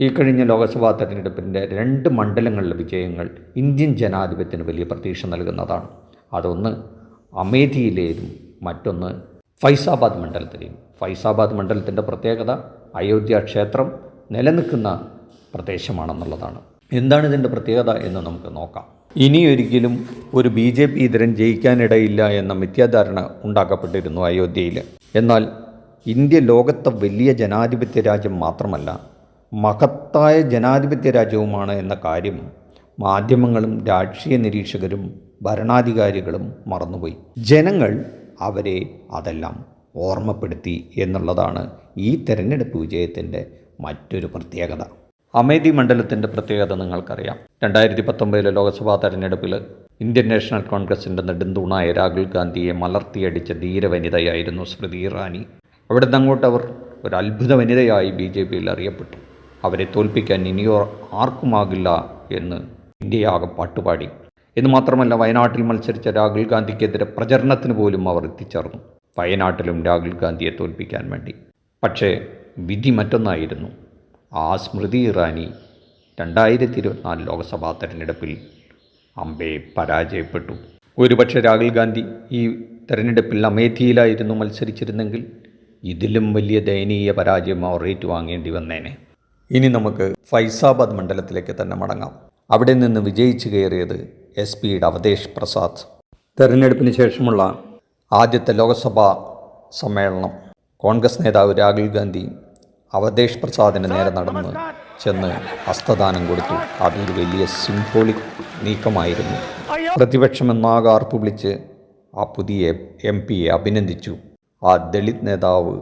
ഈ കഴിഞ്ഞ ലോക്സഭാ തെരഞ്ഞെടുപ്പിന്റെ രണ്ട് മണ്ഡലങ്ങളിലെ വിജയങ്ങൾ ഇന്ത്യൻ ജനാധിപത്യത്തിന് വലിയ പ്രതീക്ഷ നൽകുന്നതാണ്. അതൊന്ന് അമേഠിയിലേതും മറ്റൊന്ന് ഫൈസാബാദ് മണ്ഡലത്തിലെയും. ഫൈസാബാദ് മണ്ഡലത്തിന്റെ പ്രത്യേകത അയോധ്യ ക്ഷേത്രം നിലനിൽക്കുന്ന പ്രദേശമാണെന്നുള്ളതാണ്. എന്താണ് ഇതിന്റെ പ്രത്യേകത എന്ന് നമുക്ക് നോക്കാം. ഇനിയൊരിക്കലും ഒരു ബി ജെ പി ഇതരൻ ജയിക്കാനിടയില്ല എന്ന മിഥ്യാധാരണ ഉണ്ടാക്കപ്പെട്ടിരുന്നു അയോധ്യയിൽ. എന്നാൽ ഇന്ത്യ ലോകത്തെ വലിയ ജനാധിപത്യ രാജ്യം മാത്രമല്ല മഹത്തായ ജനാധിപത്യ രാജ്യവുമാണ് എന്ന കാര്യം മാധ്യമങ്ങളും രാഷ്ട്രീയ നിരീക്ഷകരും ഭരണാധികാരികളും മറന്നുപോയി. ജനങ്ങൾ അവരെ അതെല്ലാം ഓർമ്മപ്പെടുത്തി എന്നുള്ളതാണ് ഈ തെരഞ്ഞെടുപ്പ് വിജയത്തിന്റെ മറ്റൊരു പ്രത്യേകത. അമേധി മണ്ഡലത്തിന്റെ പ്രത്യേകത നിങ്ങൾക്കറിയാം. രണ്ടായിരത്തി പത്തൊമ്പതിലെ ലോക്സഭാ തെരഞ്ഞെടുപ്പിൽ ഇന്ത്യൻ നാഷണൽ കോൺഗ്രസിന്റെ നെടുന്തൂണായ രാഹുൽ ഗാന്ധിയെ മലർത്തിയടിച്ച ധീരവനിതയായിരുന്നു സ്മൃതി ഇറാനി. അവിടെ നിന്ന് അങ്ങോട്ട് അവർ ഒരു അത്ഭുത വനിതയായി ബി ജെ പിയിൽ അറിയപ്പെട്ടു. അവരെ തോൽപ്പിക്കാൻ ഇനിയോ ആർക്കുമാകില്ല എന്ന് ഇന്ത്യയാകെ പാട്ടുപാടി. എന്ന് മാത്രമല്ല വയനാട്ടിൽ മത്സരിച്ച രാഹുൽ ഗാന്ധിക്കെതിരെ പ്രചരണത്തിന് പോലും അവർ എത്തിച്ചേർന്നു. വയനാട്ടിലും രാഹുൽ ഗാന്ധിയെ തോൽപ്പിക്കാൻ വേണ്ടി. പക്ഷേ വിധി മറ്റൊന്നായിരുന്നു. ആ സ്മൃതി ഇറാനി രണ്ടായിരത്തി ഇരുപത്തിനാല് ലോക്സഭാ തെരഞ്ഞെടുപ്പിൽ അമ്പയെ പരാജയപ്പെട്ടു. ഒരുപക്ഷെ രാഹുൽ ഗാന്ധി ഈ തെരഞ്ഞെടുപ്പിൽ അമേഠിയിലായിരുന്നു മത്സരിച്ചിരുന്നെങ്കിൽ ഇതിലും വലിയ ദയനീയ പരാജയം അവർ ഏറ്റുവാങ്ങേണ്ടി വന്നേനെ. ഇനി നമുക്ക് ഫൈസാബാദ് മണ്ഡലത്തിലേക്ക് തന്നെ മടങ്ങാം. അവിടെ നിന്ന് വിജയിച്ചു കയറിയത് എസ് പിയുടെ അവതേഷ് പ്രസാദ്. തെരഞ്ഞെടുപ്പിന് ശേഷമുള്ള ആദ്യത്തെ ലോക്സഭാ സമ്മേളനം കോൺഗ്രസ് നേതാവ് രാഹുൽ ഗാന്ധി അവതേഷ് പ്രസാദിന് നേരെ നടന്ന് ചെന്ന് ഹസ്തദാനം കൊടുത്തു. അതൊരു വലിയ സിംബോളിക് നീക്കമായിരുന്നു. പ്രതിപക്ഷമെന്നാകെ ആർപ്പ് വിളിച്ച് ആ പുതിയ എം പിയെ അഭിനന്ദിച്ചു. ആ ദളിത് നേതാവ്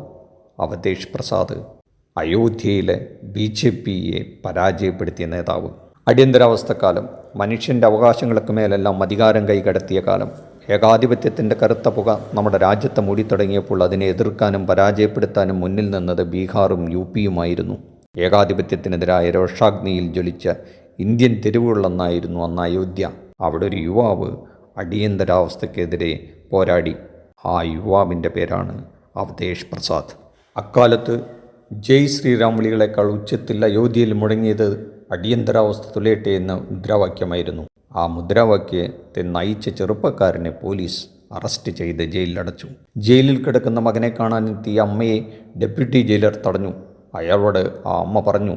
അവതേഷ് പ്രസാദ് അയോധ്യയിലെ ബി ജെ പിയെ പരാജയപ്പെടുത്തിയ നേതാവ്. അടിയന്തരാവസ്ഥക്കാലം മനുഷ്യന്റെ അവകാശങ്ങൾക്ക് മേലെല്ലാം അധികാരം കൈകടത്തിയ കാലം ഏകാധിപത്യത്തിന്റെ കറുത്ത പുക നമ്മുടെ രാജ്യത്തെ മൂടിത്തുടങ്ങിയപ്പോൾ അതിനെ എതിർക്കാനും പരാജയപ്പെടുത്താനും മുന്നിൽ നിന്നത് ബീഹാറും യു പിയുമായിരുന്നു. ഏകാധിപത്യത്തിനെതിരായ രോഷാഗ്നിയിൽ ജ്വലിച്ച ഇന്ത്യൻ തെരുവുകളെന്നായിരുന്നു അന്ന് അയോധ്യ. അവിടെ ഒരു യുവാവ് അടിയന്തരാവസ്ഥക്കെതിരെ പോരാടി. ആ യുവാവിന്റെ പേരാണ് അവതേഷ് പ്രസാദ്. അക്കാലത്ത് ജയ് ശ്രീറാം വിളികളെക്കാൾ ഉച്ചത്തിൽ അയോധ്യയിൽ മുടങ്ങിയത് അടിയന്തരാവസ്ഥ തുലയട്ടെ എന്ന മുദ്രാവാക്യമായിരുന്നു. ആ മുദ്രാവാക്യത്തെ നയിച്ച ചെറുപ്പക്കാരനെ പോലീസ് അറസ്റ്റ് ചെയ്ത് ജയിലിലടച്ചു. ജയിലിൽ കിടക്കുന്ന മകനെ കാണാനെത്തിയ അമ്മയെ ഡെപ്യൂട്ടി ജയിലർ തടഞ്ഞു. അയാളോട് ആ അമ്മ പറഞ്ഞു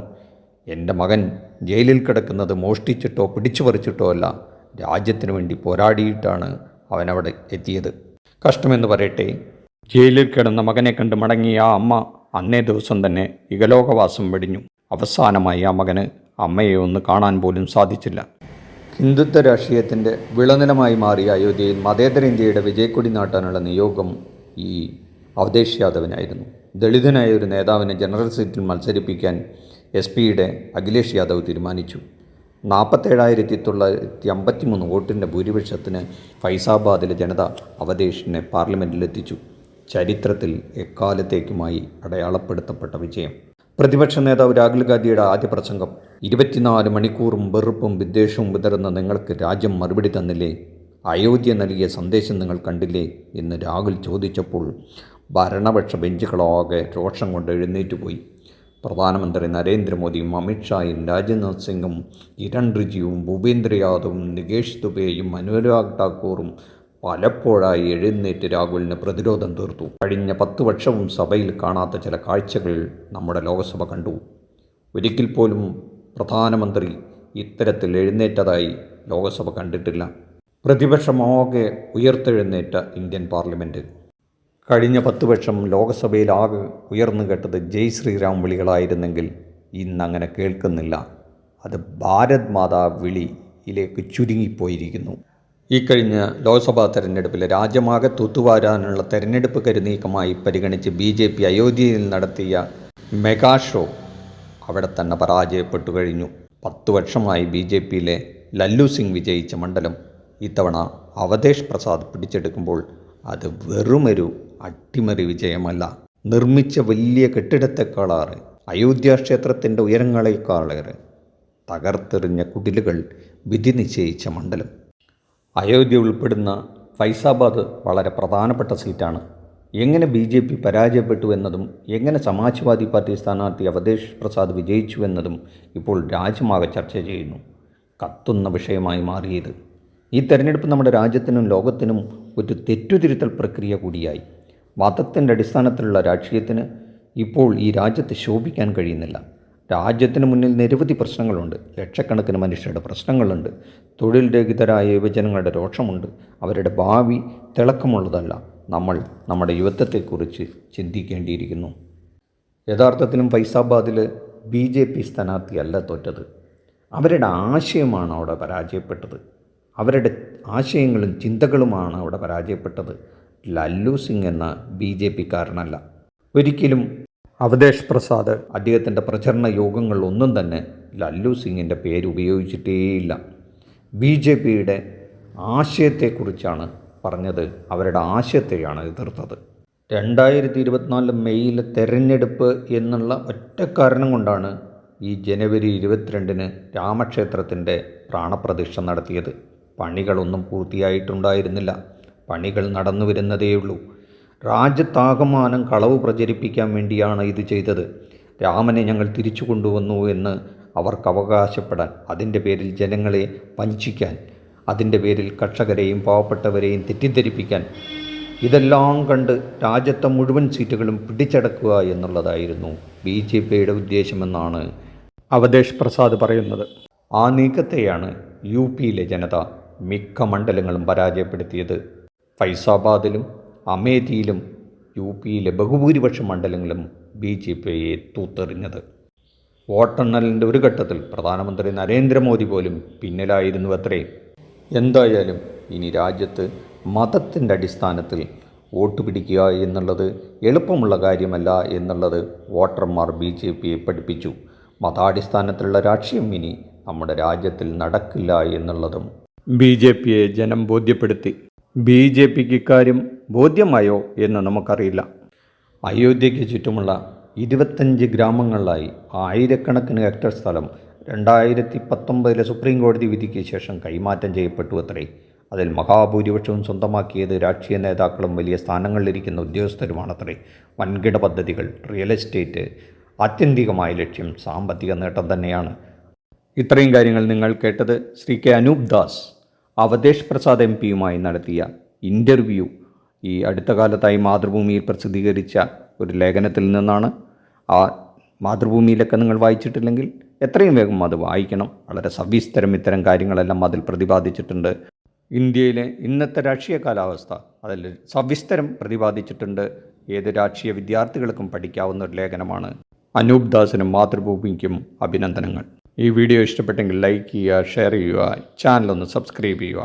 എന്റെ മകൻ ജയിലിൽ കിടക്കുന്നത് മോഷ്ടിച്ചിട്ടോ പിടിച്ചുപറിച്ചിട്ടോ അല്ല. രാജ്യത്തിനു വേണ്ടി പോരാടിയിട്ടാണ് അവനവിടെ എത്തിയത്. കഷ്ടമെന്ന് പറയട്ടെ. ജയിലിൽ കിടന്ന മകനെ കണ്ട് മടങ്ങിയ ആ അമ്മ അന്നേ ദിവസം തന്നെ ഇകലോകവാസം വെടിഞ്ഞു. അവസാനമായി ആ മകന് അമ്മയെ ഒന്ന് കാണാൻ പോലും സാധിച്ചില്ല. ഹിന്ദുത്വ രാഷ്ട്രീയത്തിന്റെ വിളനിലമായി മാറിയ അയോധ്യയിൽ മതേതര ഇന്ത്യയുടെ വിജയക്കൊടി നാട്ടാനുള്ള നിയോഗം ഈ അവതേഷ് യാദവിനായിരുന്നു ദളിതനായ ഒരു നേതാവിനെ ജനറൽ സീറ്റിൽ മത്സരിപ്പിക്കാൻ എസ് പിയുടെ അഖിലേഷ് യാദവ് തീരുമാനിച്ചു. നാൽപ്പത്തേഴായിരത്തി തൊള്ളായിരത്തി അമ്പത്തി മൂന്ന് വോട്ടിന്റെ ഭൂരിപക്ഷത്തിന് ഫൈസാബാദിലെ ജനത അവതേഷിനെ പാർലമെന്റിലെത്തിച്ചു ചരിത്രത്തിൽ എക്കാലത്തേക്കുമായി അടയാളപ്പെടുത്തപ്പെട്ട വിജയം. പ്രതിപക്ഷ നേതാവ് രാഹുൽ ഗാന്ധിയുടെ ആദ്യ പ്രസംഗം. ഇരുപത്തിനാല് മണിക്കൂറും വെറുപ്പും വിദ്വേഷവും വിതറുന്ന നിങ്ങൾക്ക് രാജ്യം മറുപടി തന്നില്ലേ? അയോധ്യ നൽകിയ സന്ദേശം നിങ്ങൾ കണ്ടില്ലേ? എന്ന് രാഹുൽ ചോദിച്ചപ്പോൾ ഭരണപക്ഷ ബെഞ്ചുകളാകെ രോഷം കൊണ്ട് എഴുന്നേറ്റ് പോയി. പ്രധാനമന്ത്രി നരേന്ദ്രമോദിയും അമിത്ഷായും രാജ്നാഥ് സിംഗും കിരൺ റിജിയും ഭൂപേന്ദ്ര യാദവും നികേഷ് ദുബെയും അനുരാഗ് ഠാക്കൂറും പലപ്പോഴായി എഴുന്നേറ്റ് രാഹുലിന് പ്രതിരോധം തീർത്തു. കഴിഞ്ഞ പത്ത് വർഷവും സഭയിൽ കാണാത്ത ചില കാഴ്ചകൾ നമ്മുടെ ലോകസഭ കണ്ടു. ഒരിക്കൽ പോലും പ്രധാനമന്ത്രി ഇത്തരത്തിൽ എഴുന്നേറ്റതായി ലോകസഭ കണ്ടിട്ടില്ല. പ്രതിപക്ഷമാകെ ഉയർത്തെഴുന്നേറ്റ ഇന്ത്യൻ പാർലമെന്റ് കഴിഞ്ഞ പത്ത് വർഷം ലോകസഭയിലാകെ ഉയർന്നു കേട്ടത് ജയ് ശ്രീറാം വിളികളായിരുന്നെങ്കിൽ ഇന്നങ്ങനെ കേൾക്കുന്നില്ല. അത് ഭാരത് മാതാ വിളിയിലേക്ക് ചുരുങ്ങിപ്പോയിരിക്കുന്നു. ഈ കഴിഞ്ഞ ലോക്സഭാ തെരഞ്ഞെടുപ്പിൽ രാജ്യമാകെ തൂത്തുവാരാനുള്ള തെരഞ്ഞെടുപ്പ് കരുനീക്കമായി പരിഗണിച്ച് ബി ജെ പി അയോധ്യയിൽ നടത്തിയ മെഗാ ഷോ അവിടെ തന്നെ പരാജയപ്പെട്ടു കഴിഞ്ഞു. പത്തു വർഷമായി ബി ജെ പിയിലെ ലല്ലു സിംഗ് വിജയിച്ച മണ്ഡലം ഇത്തവണ അവതേഷ് പ്രസാദ് പിടിച്ചെടുക്കുമ്പോൾ അത് വെറുമൊരു അട്ടിമറി വിജയമല്ല. നിർമ്മിച്ച വലിയ കെട്ടിടത്തെക്കാളേറെ അയോധ്യ ക്ഷേത്രത്തിന്റെ ഉയരങ്ങളെക്കാളേറെ തകർത്തെറിഞ്ഞ കുടിലുകൾ വിധി നിശ്ചയിച്ച മണ്ഡലം. അയോധ്യ ഉൾപ്പെടുന്ന ഫൈസാബാദ് വളരെ പ്രധാനപ്പെട്ട സീറ്റാണ്. എങ്ങനെ ബി ജെ പി പരാജയപ്പെട്ടു എന്നതും എങ്ങനെ സമാജ്വാദി പാർട്ടി സ്ഥാനാർത്ഥി അവധേഷ് പ്രസാദ് വിജയിച്ചു എന്നതും ഇപ്പോൾ രാജ്യമാകെ ചർച്ച ചെയ്യുന്നു. കത്തുന്ന വിഷയമായി മാറിയത്. ഈ തെരഞ്ഞെടുപ്പ് നമ്മുടെ രാജ്യത്തിനും ലോകത്തിനും ഒരു തെറ്റുതിരുത്തൽ പ്രക്രിയ കൂടിയായി. മതത്തിന്റെ അടിസ്ഥാനത്തിലുള്ള രാഷ്ട്രീയത്തിന് ഇപ്പോൾ ഈ രാജ്യത്ത് ശോഭിക്കാൻ കഴിയുന്നില്ല. രാജ്യത്തിന് മുന്നിൽ നിരവധി പ്രശ്നങ്ങളുണ്ട്. ലക്ഷക്കണക്കിന് മനുഷ്യരുടെ പ്രശ്നങ്ങളുണ്ട്. തൊഴിൽ രഹിതരായ യുവജനങ്ങളുടെ രോഷമുണ്ട്. അവരുടെ ഭാവി തിളക്കമുള്ളതല്ല. നമ്മൾ നമ്മുടെ യുവത്വത്തെക്കുറിച്ച് ചിന്തിക്കേണ്ടിയിരിക്കുന്നു. യഥാർത്ഥത്തിലും ഫൈസാബാദിൽ ബി ജെ പി സ്ഥാനാർത്ഥിയല്ല തോറ്റത്. അവരുടെ ആശയമാണ് അവിടെ പരാജയപ്പെട്ടത്. അവരുടെ ആശയങ്ങളും ചിന്തകളുമാണ് അവിടെ പരാജയപ്പെട്ടത്. ലല്ലു സിംഗ് എന്ന ബി ജെ പിക്കാരനല്ല ഒരിക്കലും അവധേഷ് പ്രസാദ് അദ്ദേഹത്തിന്റെ പ്രചരണ യോഗങ്ങൾ ഒന്നും തന്നെ ലല്ലു സിംഗിന്റെ പേര് ഉപയോഗിച്ചിട്ടേയില്ല. ബി ജെ പിയുടെ ആശയത്തെക്കുറിച്ചാണ് പറഞ്ഞത്. അവരുടെ ആശയത്തെയാണ് എതിർത്തത്. രണ്ടായിരത്തി ഇരുപത്തിനാല് മെയ്യിലെ തെരഞ്ഞെടുപ്പ് എന്നുള്ള ഒറ്റ കാരണം കൊണ്ടാണ് ഈ ജനുവരി ഇരുപത്തിരണ്ടിന് രാമക്ഷേത്രത്തിന്റെ പ്രാണപ്രതിഷ്ഠ നടത്തിയത്. പണികളൊന്നും പൂർത്തിയായിട്ടുണ്ടായിരുന്നില്ല. പണികൾ നടന്നു വരുന്നതേയുള്ളൂ രാജ്യത്താകമാനം കളവ് പ്രചരിപ്പിക്കാൻ വേണ്ടിയാണ് ഇത് ചെയ്തത്. രാമനെ ഞങ്ങൾ തിരിച്ചു കൊണ്ടുവന്നു എന്ന് അവർക്ക് അവകാശപ്പെടാൻ അതിന്റെ പേരിൽ ജനങ്ങളെ വഞ്ചിക്കാൻ അതിന്റെ പേരിൽ കർഷകരെയും പാവപ്പെട്ടവരെയും തെറ്റിദ്ധരിപ്പിക്കാൻ ഇതെല്ലാം കണ്ട് രാജ്യത്തെ മുഴുവൻ സീറ്റുകളും പിടിച്ചടക്കുക എന്നുള്ളതായിരുന്നു ബി ജെ പിയുടെ ഉദ്ദേശമെന്നാണ് അവധേഷ് പ്രസാദ് പറയുന്നത്. ആ നീക്കത്തെയാണ് യു പിയിലെ ജനത മിക്ക മണ്ഡലങ്ങളും പരാജയപ്പെടുത്തിയത്. ഫൈസാബാദിലും അമേഠിയിലും യു പിയിലെ ബഹുഭൂരിപക്ഷ മണ്ഡലങ്ങളും ബി ജെ പിയെ തൂത്തെറിഞ്ഞത്. വോട്ടെണ്ണലിന്റെ ഒരു ഘട്ടത്തിൽ പ്രധാനമന്ത്രി നരേന്ദ്രമോദി പോലും പിന്നിലായിരുന്നു അത്രേ എന്തായാലും ഇനി രാജ്യത്ത് മതത്തിന്റെ അടിസ്ഥാനത്തിൽ വോട്ട് പിടിക്കുക എന്നുള്ളത് എളുപ്പമുള്ള കാര്യമല്ല എന്നുള്ളത് വോട്ടർമാർ ബി ജെ പിയെ പഠിപ്പിച്ചു. മതാടിസ്ഥാനത്തിലുള്ള രാഷ്ട്രീയം ഇനി നമ്മുടെ രാജ്യത്തിൽ നടക്കില്ല എന്നുള്ളതും ബി ജെ പിയെ ജനം ബോധ്യപ്പെടുത്തി. ബി ജെ പിക്ക് ഇക്കാര്യം ബോധ്യമായോ എന്ന് നമുക്കറിയില്ല. അയോധ്യയ്ക്ക് ചുറ്റുമുള്ള ഇരുപത്തഞ്ച് ഗ്രാമങ്ങളിലായി ആയിരക്കണക്കിന് ഹെക്ടർ സ്ഥലം രണ്ടായിരത്തി പത്തൊമ്പതിലെ സുപ്രീം കോടതി വിധിക്ക് ശേഷം കൈമാറ്റം ചെയ്യപ്പെട്ടു അത്രേ. അതിൽ മഹാഭൂരിപക്ഷവും സ്വന്തമാക്കിയത് രാഷ്ട്രീയ നേതാക്കളും വലിയ സ്ഥാനങ്ങളിലിരിക്കുന്ന ഉദ്യോഗസ്ഥരുമാണത്രേ. വൻകിട പദ്ധതികൾ റിയൽ എസ്റ്റേറ്റ് ആത്യന്തികമായ ലക്ഷ്യം സാമ്പത്തിക നേട്ടം തന്നെയാണ്. ഇത്രയും കാര്യങ്ങൾ നിങ്ങൾ കേട്ടത് ശ്രീ കെ അനൂപ് ദാസ്. അവധേഷ് പ്രസാദ് എം പിയുമായി നടത്തിയ ഇന്റർവ്യൂ ഈ അടുത്ത കാലത്തായി മാതൃഭൂമിയിൽ പ്രസിദ്ധീകരിച്ച ഒരു ലേഖനത്തിൽ നിന്നാണ്. ആ മാതൃഭൂമിയിലൊക്കെ നിങ്ങൾ വായിച്ചിട്ടില്ലെങ്കിൽ എത്രയും വേഗം അത് വായിക്കണം. വളരെ സവിസ്തരം ഇത്തരം കാര്യങ്ങളെല്ലാം അതിൽ പ്രതിപാദിച്ചിട്ടുണ്ട്. ഇന്ത്യയിലെ ഇന്നത്തെ രാഷ്ട്രീയ കാലാവസ്ഥ അതിൽ സവിസ്തരം പ്രതിപാദിച്ചിട്ടുണ്ട്. ഏത് രാഷ്ട്രീയ വിദ്യാർത്ഥികൾക്കും പഠിക്കാവുന്ന ഒരു ലേഖനമാണ്. അനൂപ് ദാസിനും മാതൃഭൂമിക്കും അഭിനന്ദനങ്ങൾ. ഈ വീഡിയോ ഇഷ്ടപ്പെട്ടെങ്കിൽ ലൈക്ക് ചെയ്യുക ഷെയർ ചെയ്യുക ചാനലൊന്ന് സബ്സ്ക്രൈബ് ചെയ്യുക.